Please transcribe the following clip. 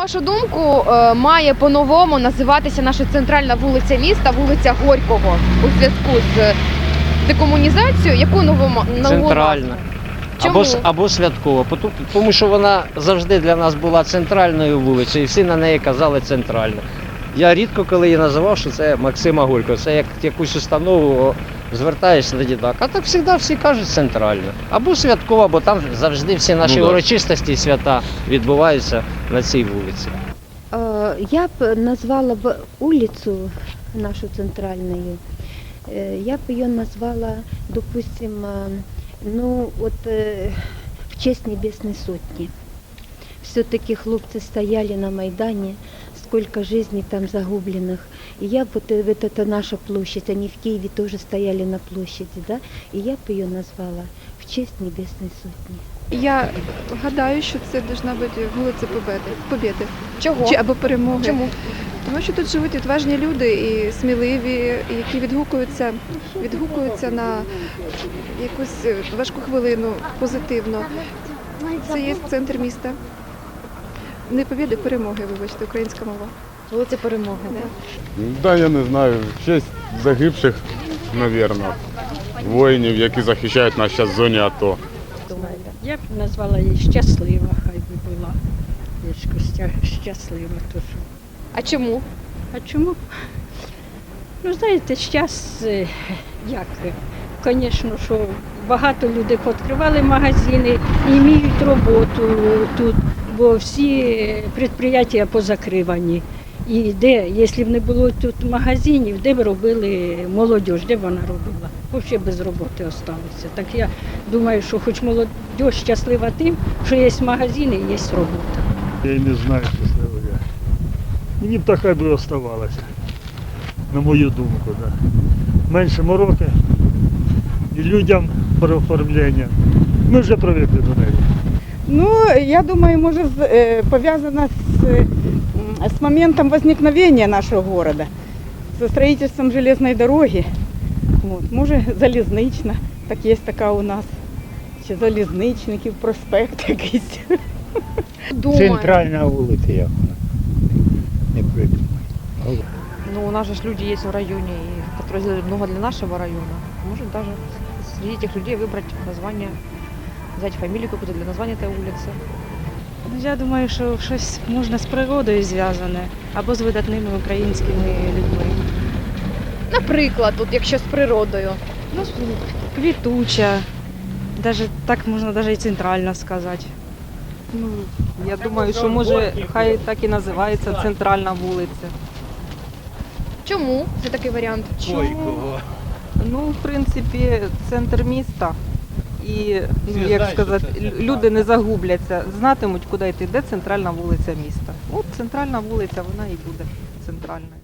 вашу думку, е, має по-новому називатися наша центральна вулиця міста, вулиця Горького у зв'язку з декомунізацією? Яку нову Центральна. назву? Або, або святкова. Тому що вона завжди для нас була центральною вулицею, і всі на неї казали центральна. Я рідко коли її називав, що це Максима Горького. Це як якусь установу звертаєшся тоді так. А так завжди всі кажуть центральна. Або святкова, бо там завжди всі наші Ну да. урочистості і свята відбуваються на цій вулиці. Э, Я б назвала б улицу нашу центральную, э, я б ее назвала, допустим, э, ну вот э, в честь Небесной Сотни. Все-таки хлопцы стояли на Майдане, сколько жизней там загубленных. И я б вот, э, вот это наша площадь, они в Киеве тоже стояли на площади, да, и я б ее назвала в честь Небесной Сотни. Я гадаю, що це должна бути вулиця Победи, Побєди Чого? чи або перемоги. Чому? Тому що тут живуть відважні люди і сміливі, і які відгукуються, відгукуються на якусь е, важку хвилину позитивно. Це є центр міста. Не побєди, перемоги, вибачте, українська мова. Вулиця Перемоги. Да. Да, я не знаю. В честь загибших, мабуть, воїнів, які захищають нас зараз в зоні АТО. Я б назвала її щаслива, хай би була. Ячко щаслива. То що. А чому? А чому? Ну, знаєте, зараз, е, як, звісно, що багато людей відкривали магазини і мають роботу тут, бо всі підприємства позакривані. І де, якщо б не було тут магазинів, де б робили молодь, де б вона робила? Взагалі без роботи залишилися. Так я думаю, що хоч молодь щаслива тим, що є магазини і є робота. Я не знаю, щасливо я. Мені б така би оставалася, на мою думку. Да. Менше мороки і людям про оформлення. Ми вже привикли до неї. Ну, я думаю, может, з- э, повязано с, э, м, с моментом возникновения нашего города, со строительством железной дороги. Вот. Може, залізнична, так є така у нас. Чи залізничників, проспект якийсь. Думаю. Центральна вулиця, як вона. Не придумай. Ну, у нас же ж люди есть в районе, и, которые сделали много для нашего района. Может даже среди этих людей выбрать название, взять фамилию какую-то для названия этой улицы. Ну, я думаю, що щось можна з природою зв'язане або з видатними українськими людьми. Наприклад, от якщо з природою. Ну, квітуча, даже, так можна навіть і центрально сказати. Ну, я думаю, що може хай так і називається центральна вулиця. Чому? Це такий варіант. Ну, в принципі, центр міста і ну, як сказати, люди не загубляться, знатимуть, куди йти, де центральна вулиця міста. От центральна вулиця, вона і буде центральною.